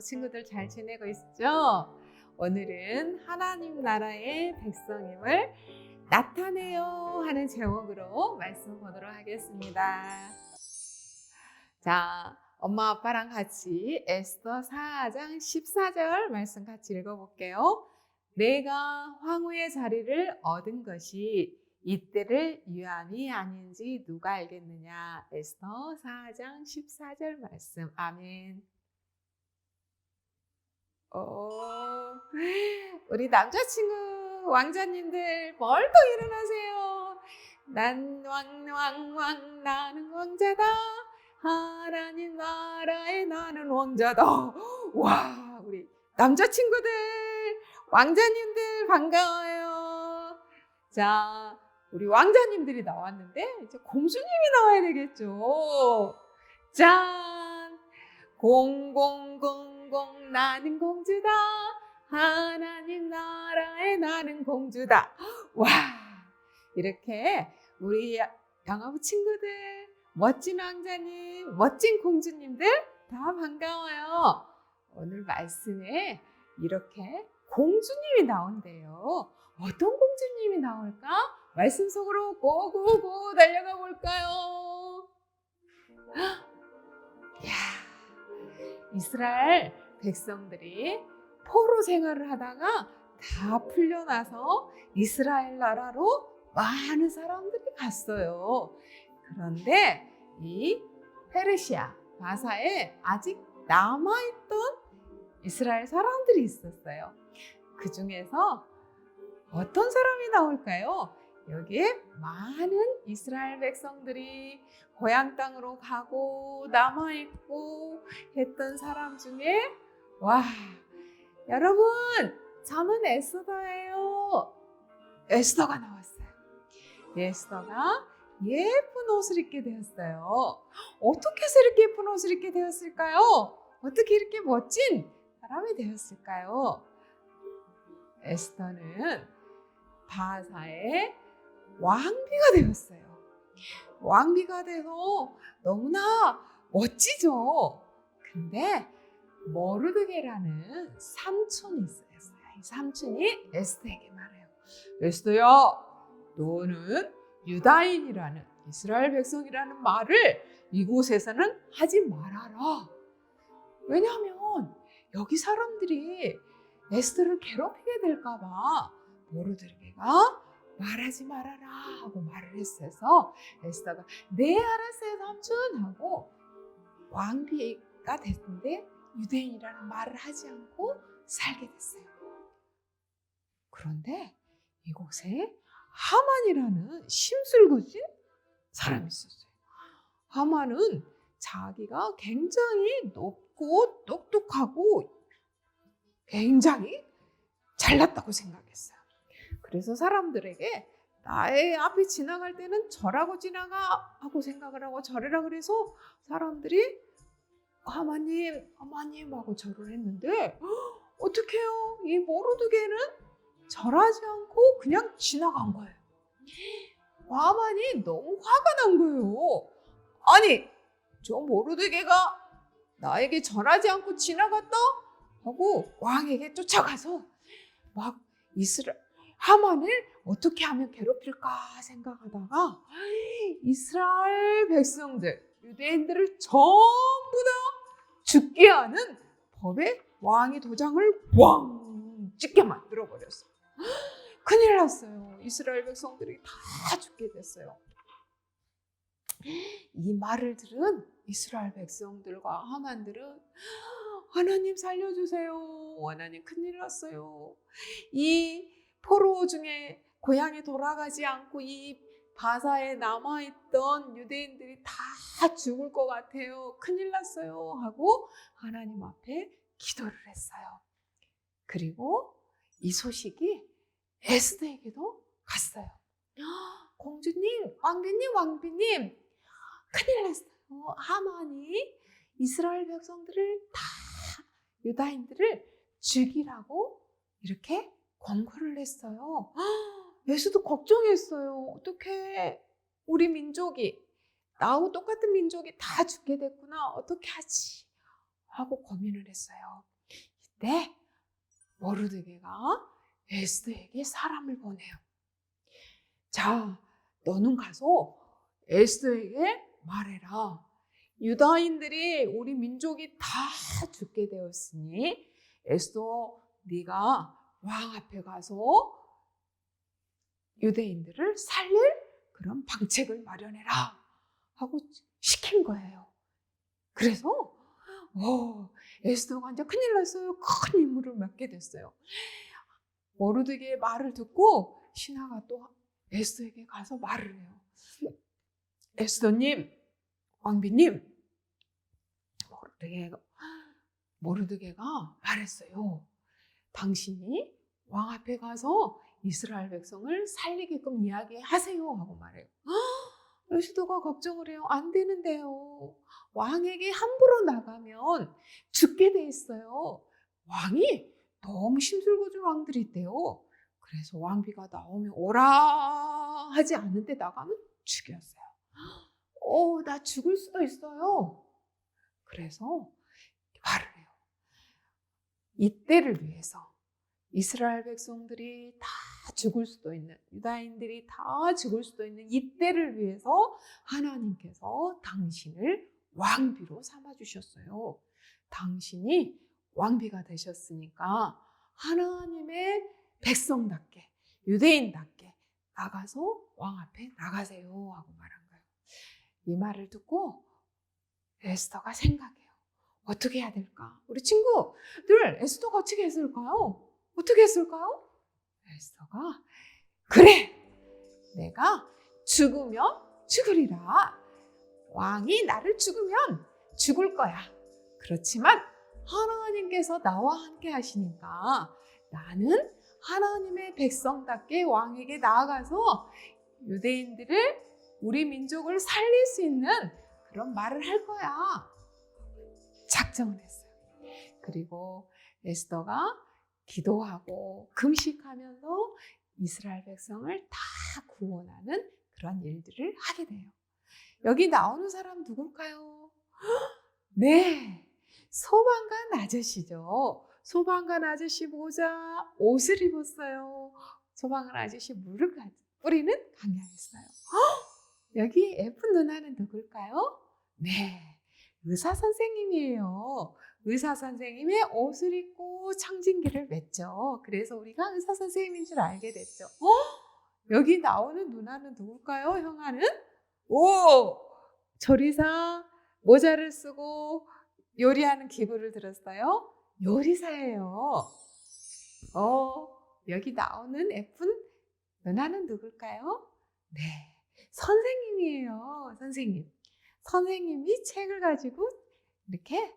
친구들 잘 지내고 있죠? 오늘은 하나님 나라의 백성임을 나타내요 하는 제목으로 말씀 보도록 하겠습니다. 자, 엄마 아빠랑 같이 에스더 4장 14절 말씀 같이 읽어볼게요. 내가 황후의 자리를 얻은 것이 이때를 유함이 아닌지 누가 알겠느냐. 에스더 4장 14절 말씀. 아멘. 오, 우리 남자친구 왕자님들 벌떡 일어나세요. 난 왕왕왕 나는 왕자다. 하나님 나라에 나는 왕자다. 와, 우리 남자친구들, 왕자님들 반가워요. 자, 우리 왕자님들이 나왔는데 이제 공주님이 나와야 되겠죠. 짠! 공공공 공 나는 공주다. 하나님 나라에 나는 공주다. 와! 이렇게 우리 양아부 친구들, 멋진 왕자님, 멋진 공주님들 다 반가워요. 오늘 말씀에 이렇게 공주님이 나온대요. 어떤 공주님이 나올까? 말씀 속으로 고고고 달려가 볼까요? 야, 이스라엘 백성들이 포로 생활을 하다가 다 풀려나서 이스라엘 나라로 많은 사람들이 갔어요. 그런데 이 페르시아 바사에 아직 남아있던 이스라엘 사람들이 있었어요. 그 중에서 어떤 사람이 나올까요? 여기에 많은 이스라엘 백성들이 고향 땅으로 가고 남아있고 했던 사람 중에 와 여러분 저는 에스더예요 에스더가 나왔어요 에스더가 예쁜 옷을 입게 되었어요 어떻게 해서 이렇게 예쁜 옷을 입게 되었을까요? 어떻게 이렇게 멋진 사람이 되었을까요? 에스더는 바사의 왕비가 되었어요. 왕비가 돼서 너무나 멋지죠. 근데 머르드게라는 삼촌이 있어요. 이 삼촌이 에스더에게 말해요. 에스더야, 너는 유다인이라는 이스라엘 백성이라는 말을 이곳에서는 하지 말아라. 왜냐하면 여기 사람들이 에스더를 괴롭히게 될까봐 모르드르게가 말하지 말아라 하고 말을 했어서 에스더가 네 알았어요 삼촌 하고 왕비가 됐는데 유대인이라는 말을 하지 않고 살게 됐어요. 그런데 이곳에 하만이라는 심술궂은 사람이 있었어요. 하만은 자기가 굉장히 높고 똑똑하고 굉장히 잘났다고 생각했어요. 그래서 사람들에게 나의 앞에 지나갈 때는 저라고 지나가 하고 생각을 하고 저래라 그래서 사람들이 하마님, 하마님 하고 절을 했는데 어떡해요? 이 모르드게는 절하지 않고 그냥 지나간 거예요. 하만이 너무 화가 난 거예요. 아니, 저 모르드게가 나에게 절하지 않고 지나갔다? 하고 왕에게 쫓아가서 막 이스라 하만을 어떻게 하면 괴롭힐까 생각하다가 이스라엘 백성들 유대인들을 전부 다 죽게 하는 법에 왕의 도장을 왕 찍게 만들어 버렸어. 큰일 났어요. 이스라엘 백성들이 다 죽게 됐어요. 이 말을 들은 이스라엘 백성들과 하만들은 하나님 살려주세요. 하나님 큰일 났어요. 이 포로 중에 고향에 돌아가지 않고 이 바사에 남아있던 유대인들이 다 죽을 것 같아요. 큰일 났어요. 하고 하나님 앞에 기도를 했어요. 그리고 이 소식이 에스더에게도 갔어요. 공주님, 왕비님, 왕비님, 큰일 났어요. 하만이 이스라엘 백성들을 다 유다인들을 죽이라고 이렇게 권고를 했어요. 예수도 걱정했어요. 어떻게 우리 민족이 나하고 똑같은 민족이 다 죽게 됐구나. 어떻게 하지? 하고 고민을 했어요. 이때 모르드게가 에스더에게 사람을 보내요. 자, 너는 가서 에스더에게 말해라. 유다인들이 우리 민족이 다 죽게 되었으니 에스더 네가 왕 앞에 가서 유대인들을 살릴 그런 방책을 마련해라 하고 시킨 거예요. 그래서 어, 에스더가 이제 큰일 났어요. 큰 임무를 맡게 됐어요. 모르드게의 말을 듣고 신하가 또 에스더에게 가서 말을 해요. 에스더님, 왕비님, 모르드게가 모르드게가 말했어요. 당신이 왕 앞에 가서 이스라엘 백성을 살리게끔 이야기하세요 하고 말해요. 에스더가 걱정을 해요. 안 되는데요. 왕에게 함부로 나가면 죽게 돼 있어요. 왕이 너무 힘들고 왕들이 있대요. 그래서 왕비가 나오면 오라 하지 않는데 나가면 죽였어요. 어, 나 죽을 수도 있어요. 그래서 말을 해요. 이때를 위해서 이스라엘 백성들이 다 죽을 수도 있는 유다인들이 다 죽을 수도 있는 이때를 위해서 하나님께서 당신을 왕비로 삼아 주셨어요. 당신이 왕비가 되셨으니까 하나님의 백성답게 유대인답게 나가서 왕 앞에 나가세요 하고 말한 거예요. 이 말을 듣고 에스더가 생각해요. 어떻게 해야 될까? 우리 친구들 에스더가 어떻게 했을까요? 어떻게 했을까요? 에스더가 그래 내가 죽으면 죽으리라. 왕이 나를 죽으면 죽을 거야. 그렇지만 하나님께서 나와 함께 하시니까 나는 하나님의 백성답게 왕에게 나아가서 유대인들을 우리 민족을 살릴 수 있는 그런 말을 할 거야. 작정을 했어요. 그리고 에스더가 기도하고 금식하면서 이스라엘 백성을 다 구원하는 그런 일들을 하게 돼요. 여기 나오는 사람 누굴까요? 네, 소방관 아저씨죠. 소방관 아저씨 모자, 옷을 입었어요. 소방관 아저씨 물을 뿌리는 강약했어요. 여기 예쁜 누나는 누굴까요? 네, 의사 선생님이에요. 의사 선생님의 옷을 입고 청진기를 맺죠. 그래서 우리가 의사 선생님인 줄 알게 됐죠. 어? 여기 나오는 누나는 누굴까요? 형아는? 오! 조리사 모자를 쓰고 요리하는 기구를 들었어요. 요리사예요. 어, 여기 나오는 예쁜 누나는 누굴까요? 네. 선생님이에요. 선생님. 선생님이 책을 가지고 이렇게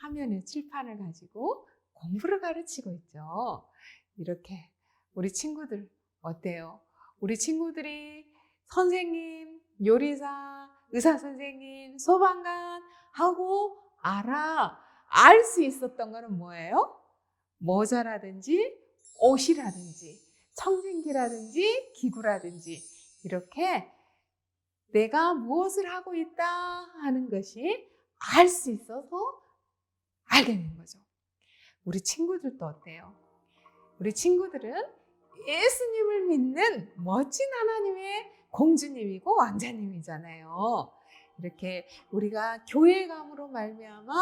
화면에 칠판을 가지고 공부를 가르치고 있죠. 이렇게 우리 친구들 어때요? 우리 친구들이 선생님, 요리사, 의사 선생님, 소방관 하고 알아 알 수 있었던 거는 뭐예요? 모자라든지 옷이라든지 청진기라든지 기구라든지 이렇게 내가 무엇을 하고 있다 하는 것이 알 수 있어서 알게 된 거죠. 우리 친구들도 어때요? 우리 친구들은 예수님을 믿는 멋진 하나님의 공주님이고 왕자님이잖아요. 이렇게 우리가 교회감으로 말미암아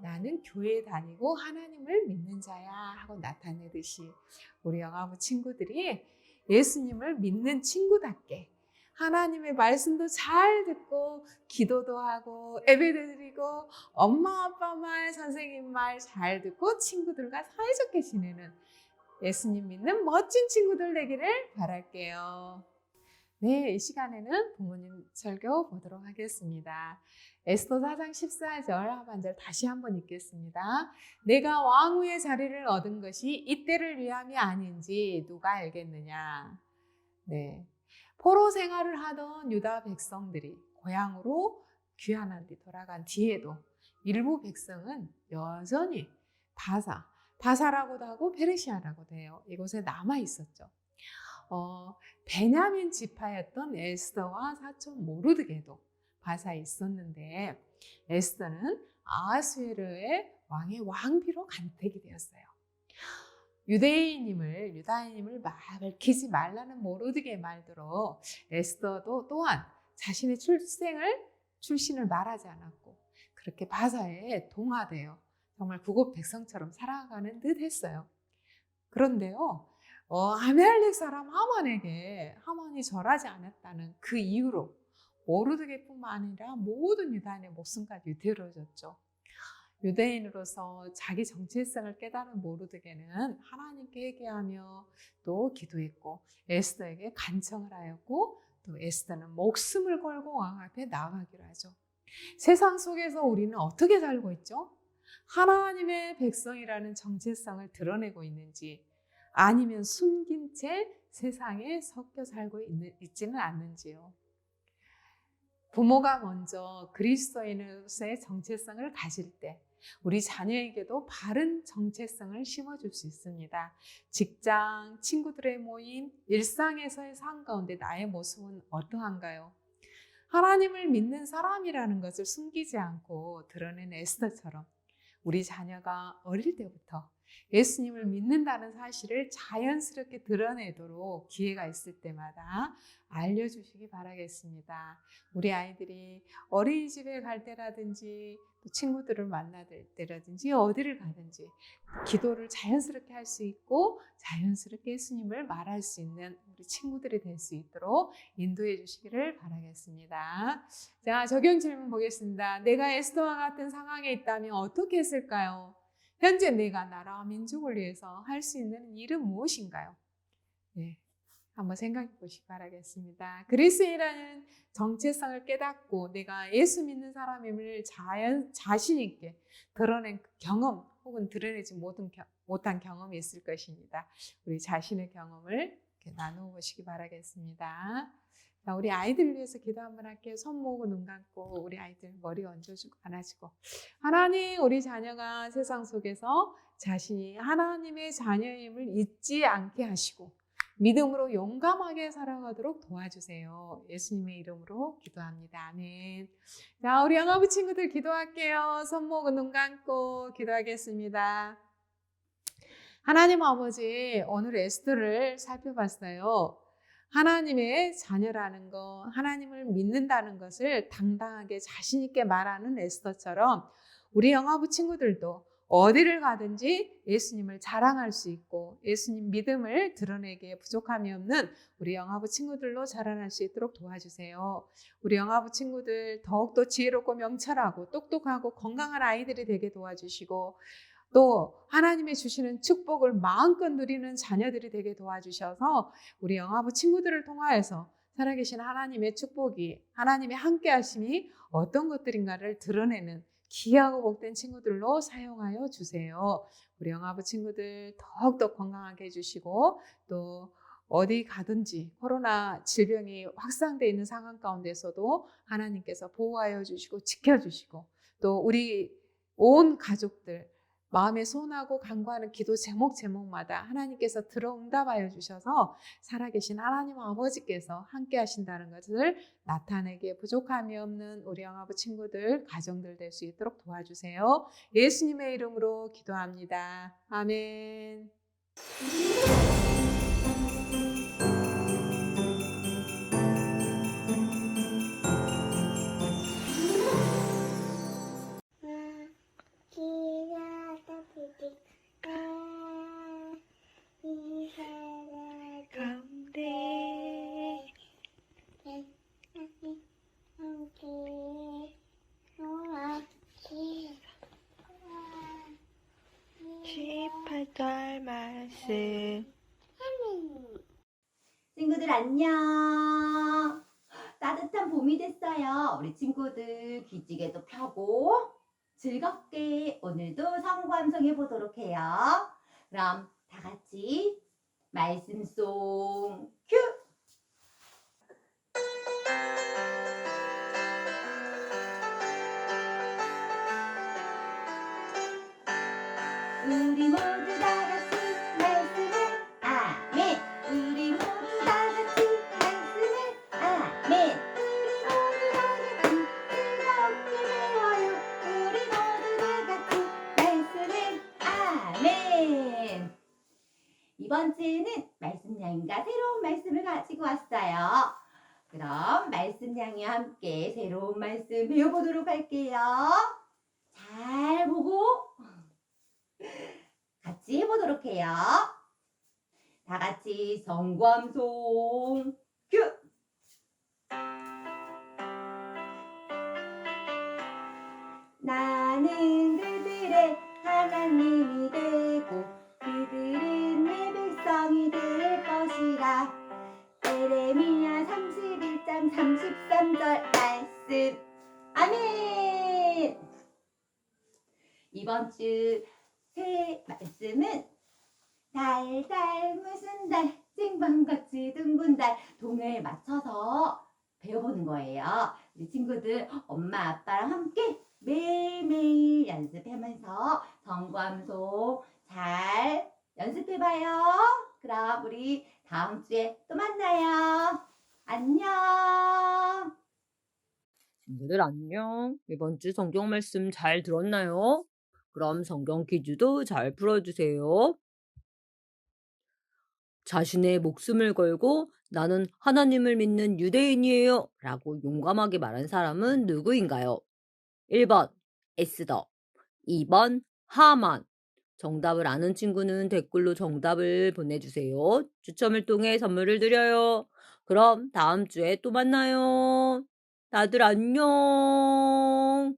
나는 교회 다니고 하나님을 믿는 자야 하고 나타내듯이 우리 영아부 친구들이 예수님을 믿는 친구답게 하나님의 말씀도 잘 듣고 기도도 하고 예배도 드리고 엄마 아빠 말 선생님 말 잘 듣고 친구들과 사이좋게 지내는 예수님 믿는 멋진 친구들 되기를 바랄게요. 네, 이 시간에는 부모님 설교 보도록 하겠습니다. 에스더 4장 14절 하반절 다시 한번 읽겠습니다. 내가 왕후의 자리를 얻은 것이 이때를 위함이 아닌지 누가 알겠느냐. 네. 포로 생활을 하던 유다 백성들이 고향으로 귀환한 뒤 돌아간 뒤에도 일부 백성은 여전히 바사, 바사라고도 하고 페르시아라고도 해요. 이곳에 남아 있었죠. 어, 베냐민 지파였던 에스더와 사촌 모르드게도 바사에 있었는데 에스더는 아하수에르의 왕의 왕비로 간택이 되었어요. 유대인임을 유다인임을 밝히지 말라는 모르드게의 말대로 에스더도 또한 자신의 출생을 출신을 말하지 않았고 그렇게 바사에 동화되어 정말 구급 백성처럼 살아가는 듯 했어요. 그런데요, 어, 아멜렉 사람 하만에게 하만이 절하지 않았다는 그 이유로 모르드게뿐만 아니라 모든 유다인의 목숨까지 위태로워졌죠. 유대인으로서 자기 정체성을 깨달은 모르드게는 하나님께 회개하며 또 기도했고 에스더에게 간청을 하였고 또 에스더는 목숨을 걸고 왕 앞에 나가기로 하죠. 세상 속에서 우리는 어떻게 살고 있죠? 하나님의 백성이라는 정체성을 드러내고 있는지 아니면 숨긴 채 세상에 섞여 살고 있는, 있지는 않는지요. 부모가 먼저 그리스도인으로서의 정체성을 가질 때 우리 자녀에게도 바른 정체성을 심어줄 수 있습니다. 직장, 친구들의 모임, 일상에서의 삶 가운데 나의 모습은 어떠한가요? 하나님을 믿는 사람이라는 것을 숨기지 않고 드러낸 에스더처럼 우리 자녀가 어릴 때부터 예수님을 믿는다는 사실을 자연스럽게 드러내도록 기회가 있을 때마다 알려주시기 바라겠습니다. 우리 아이들이 어린이집에 갈 때라든지 또 친구들을 만날 때라든지 어디를 가든지 기도를 자연스럽게 할 수 있고 자연스럽게 예수님을 말할 수 있는 우리 친구들이 될 수 있도록 인도해 주시기를 바라겠습니다. 자, 적용 질문 보겠습니다. 내가 에스더와 같은 상황에 있다면 어떻게 했을까요? 현재 내가 나라와 민족을 위해서 할 수 있는 일은 무엇인가요? 네. 한번 생각해 보시기 바라겠습니다. 그리스인이라는 정체성을 깨닫고 내가 예수 믿는 사람임을 자연, 자신 있게 드러낸 그 경험 혹은 드러내지 못한, 경험이 있을 것입니다. 우리 자신의 경험을 나누어 보시기 바라겠습니다. 자, 우리 아이들 위해서 기도 한번 할게요. 손 모으고 눈 감고 우리 아이들 머리 얹어주고 안아주고 하나님 우리 자녀가 세상 속에서 자신이 하나님의 자녀임을 잊지 않게 하시고 믿음으로 용감하게 살아가도록 도와주세요. 예수님의 이름으로 기도합니다. 아멘. 자, 우리 영아부 친구들 기도할게요. 손 모으고 눈 감고 기도하겠습니다. 하나님 아버지, 오늘 에스더를 살펴봤어요. 하나님의 자녀라는 것, 하나님을 믿는다는 것을 당당하게 자신있게 말하는 에스더처럼 우리 영아부 친구들도 어디를 가든지 예수님을 자랑할 수 있고 예수님 믿음을 드러내기에 부족함이 없는 우리 영아부 친구들로 자라날 수 있도록 도와주세요. 우리 영아부 친구들 더욱더 지혜롭고 명철하고 똑똑하고 건강한 아이들이 되게 도와주시고 또 하나님의 주시는 축복을 마음껏 누리는 자녀들이 되게 도와주셔서 우리 영아부 친구들을 통하여서 살아계신 하나님의 축복이 하나님의 함께하심이 어떤 것들인가를 드러내는 귀하고 복된 친구들로 사용하여 주세요. 우리 영아부 친구들 더욱더 건강하게 해주시고 또 어디 가든지 코로나 질병이 확산되어 있는 상황 가운데서도 하나님께서 보호하여 주시고 지켜주시고 또 우리 온 가족들 마음에 소원하고 간구하는 기도 제목 제목마다 하나님께서 들어 응답하여 주셔서 살아계신 하나님 아버지께서 함께 하신다는 것을 나타내기에 부족함이 없는 우리 영아부 친구들 가정들 될 수 있도록 도와주세요. 예수님의 이름으로 기도합니다. 아멘. 안녕. 따뜻한 봄이 됐어요. 우리 친구들 기지개도 펴고 즐겁게 오늘도 성감성해 보도록 해요. 그럼 성광송 큐! 나는 그들의 하나님이 되고 그들은 내 백성이 될 것이라. 에레미야 31장 33절 말씀. 아멘. 이번 주 새 말씀은 달 달 무슨 달 쟁반같이 둥근 달 동을 맞춰서 배워보는 거예요 우리 친구들 엄마 아빠랑 함께 매일매일 연습하면서 정감소 잘 연습해봐요. 그럼 우리 다음 주에 또 만나요. 안녕. 친구들 안녕. 이번 주 성경 말씀 잘 들었나요? 그럼 성경 퀴즈도 잘 풀어주세요. 자신의 목숨을 걸고 나는 하나님을 믿는 유대인이에요. 라고 용감하게 말한 사람은 누구인가요? 1번 에스더, 2번 하만. 정답을 아는 친구는 댓글로 정답을 보내주세요. 추첨을 통해 선물을 드려요. 그럼 다음 주에 또 만나요. 다들 안녕.